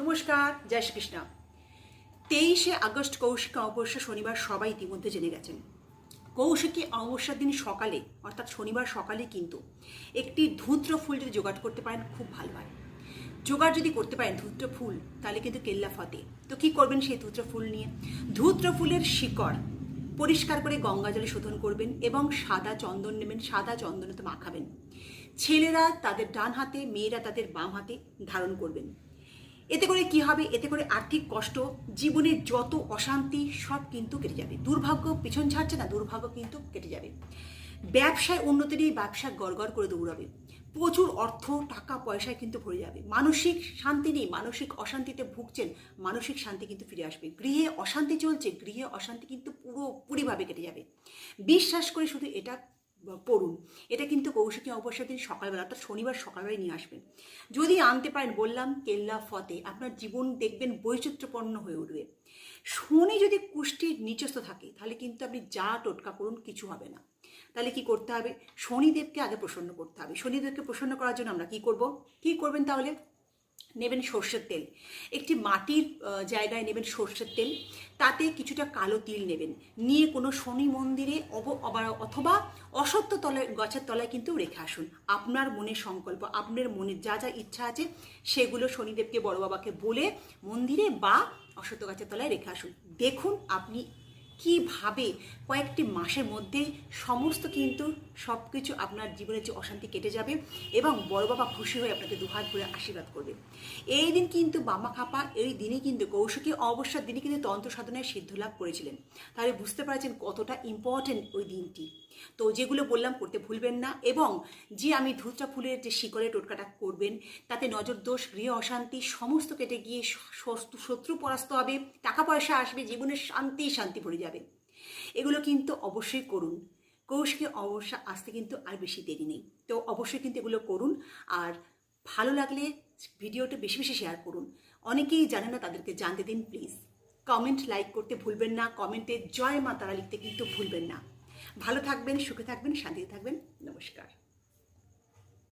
নমস্কার, জয় শ্রীকৃষ্ণ। তেইশে আগস্ট কৌশিক অমাবস্যা শনিবার সবাই ইতিমধ্যে জেনে গেছেন। কৌশিকী অমাবস্যার দিন সকালে, অর্থাৎ শনিবার সকালে কিন্তু একটি ধূত্র ফুল যদি জোগাড় করতে পারেন, খুব ভালো হয়। জোগাড় যদি করতে পারেন ধূত্র ফুল, তাহলে কিন্তু কেল্লা ফতে। তো কি করবেন সেই ধূত্র ফুল নিয়ে? ধূত্র ফুলের শিকড় পরিষ্কার করে গঙ্গা জলে শোধন করবেন এবং সাদা চন্দন নেবেন, সাদা চন্দনে তো মাখাবেন। ছেলেরা তাদের ডান হাতে, মেয়েরা তাদের বাম হাতে ধারণ করবেন। এতে করে কি হবে? এতে করে আর্থিক কষ্ট, জীবনের যত অশান্তি, সব কিন্তু কেটে যাবে। দুর্ভাগ্য পিছন ছাড়ছে না, দুর্ভাগ্য কিন্তু কেটে যাবে। ব্যবসায় উন্নতি নিয়ে ব্যবসা গড়গড় করে দৌড়াবে। প্রচুর অর্থ, টাকা পয়সায় কিন্তু ভরে যাবে। মানসিক শান্তি নেই, মানসিক অশান্তিতে ভুগছেন, মানসিক শান্তি কিন্তু ফিরে আসবে। গৃহে অশান্তি চলছে, গৃহে অশান্তি কিন্তু পুরোপুরিভাবে কেটে যাবে। বিশ্বাস করে শুধু এটা পড়ুন। এটা কিন্তু কৌশিকী অবসর দিন সকালবেলা, অর্থাৎ শনিবার সকালবেলায় নিয়ে আসবেন। যদি আনতে পারেন, বললাম, কেল্লা, ফতে, আপনার জীবন দেখবেন বৈচিত্র্যপন্ন হয়ে উঠবে। শনি যদি কুষ্টির নিচস্থ থাকে, তাহলে কিন্তু আপনি যা টোটকা করুন কিছু হবে না। তাহলে কি করতে হবে? শনিদেবকে আগে প্রসন্ন করতে হবে। শনিদেবকে প্রসন্ন করার জন্য আমরা কি করব? কি করবেন তাহলে? নেবেন সর্ষের তেল। একটি মাটির জায়গায় নেবেন সর্ষের তেল। তাতে কিছুটা কালো তিল নেবেন। নিয়ে কোনো শনি মন্দিরে অব- অথবা অসত্য তলায়, গাছের তলায় কিন্তু রেখে আসুন। আপনার মনের সংকল্প, আপনার মনের যা যা ইচ্ছা আছে, সেগুলো শনিদেবকে বড় বাবাকে বলে মন্দিরে বা অসত্য গাছের তলায় রেখে আসুন। দেখুন আপনি কীভাবে কয়েকটি মাসের মধ্যেই সমস্ত কিন্তু সব কিছু আপনার জীবনের যে অশান্তি কেটে যাবে এবং বড় বাবা খুশি হয়ে আপনাকে দুহাত ভরে আশীর্বাদ করবে। এই দিন কিন্তু বামা খাপা, এই দিনে কিন্তু কৌশিকী অবস্যার দিনে কিন্তু তন্ত্র সাধনায় সিদ্ধ লাভ করেছিলেন। তাহলে বুঝতে পারছেন কতটা ইম্পর্টেন্ট ওই দিনটি। তো যেগুলো বললাম করতে ভুলবেন না এবং যে আমি ধুতরা ফুলের যে শিকড়ে টোটকাটা করবেন, তাতে নজর দোষ, গৃহ অশান্তি সমস্ত কেটে গিয়ে শত্রু পরাস্ত হবে, টাকা পয়সা আসবে, জীবনের শান্তি শান্তি ভরে যাবে। এগুলো কিন্তু অবশ্যই করুন। কৌশকে অবশ্য আসতে কিন্তু আর বেশি দেরি নেই। তো অবশ্যই কিন্তু এগুলো করুন আর ভালো লাগলে ভিডিওটা বেশি বেশি শেয়ার করুন। অনেকেই জানে না তাদেরকে জানতে দিন প্লিজ। কমেন্ট লাইক করতে ভুলবেন না, কমেন্টে জয় মা তারা লিখতে কিন্তু ভুলবেন না। ভালো থাকবেন, সুখে থাকবেন, শান্তিতে থাকবেন। নমস্কার।